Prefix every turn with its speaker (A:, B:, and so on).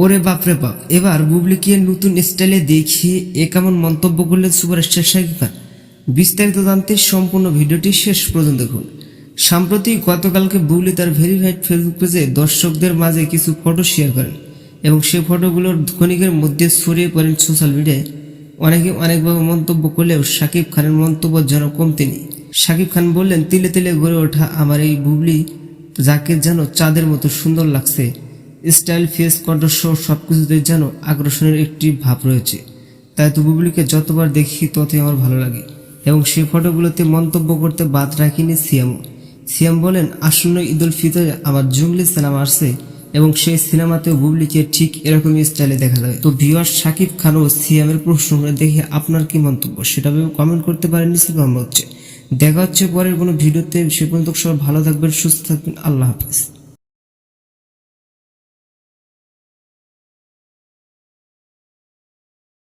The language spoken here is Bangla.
A: ওরে বাপরে বাপ, এবার বুবলিকে নতুন স্টাইলে দেখিয়ে এ কেমন মন্তব্য করলেন সুপারস্টার শাকিব খান। বিস্তারিত জানতে সম্পূর্ণ ভিডিওটি শেষ পর্যন্ত দেখুন। সম্প্রতি গতকালকে বুবলি তার ভেরিফাইড ফেসবুক পেজে দর্শকদের মাঝে কিছু ফটো শেয়ার করেন এবং সেই ফটোগুলোর ক্ষণিকের মধ্যে ছড়িয়ে পড়েন সোশ্যাল মিডিয়ায় অনেকে অনেকভাবে মন্তব্য করলেও শাকিব খানের মন্তব্য যেন কমতে নেই। শাকিব খান বললেন, তিলে তিলে গড়ে ওঠা আমার এই বুবলি যাকে যেন চাঁদের মতো সুন্দর লাগছে। স্টাইল ফেস কণ্ঠস্বর সবকিছুতে যেন আকর্ষণের একটি ভাব রয়েছে। তাই তো বুবলিকে যতবার দেখি ততই আমার ভালো লাগে। এবং সেই ফটোগুলোতে মন্তব্য করতে বাদ রাখিনি সিয়ামও সিয়াম বলেন, আসন্ন ঈদ উল ফিতরে আমার জঙ্গলি সিনেমা আসছে এবং সেই সিনেমাতেও বুবলিকে ঠিক এরকমই স্টাইলে দেখা যাবে। তো ভিওয়ার শাকিব খান ও সিয়ামের প্রশ্নগুলো দেখে আপনার কি মন্তব্য? সেটা ভেবে কমেন্ট করতে পারেন কমেন্ট হচ্ছে দেখা হচ্ছে পরের কোনো ভিডিওতে। সে পর্যন্ত সবাই ভালো থাকবেন, সুস্থ থাকবেন। আল্লাহ হাফিজ।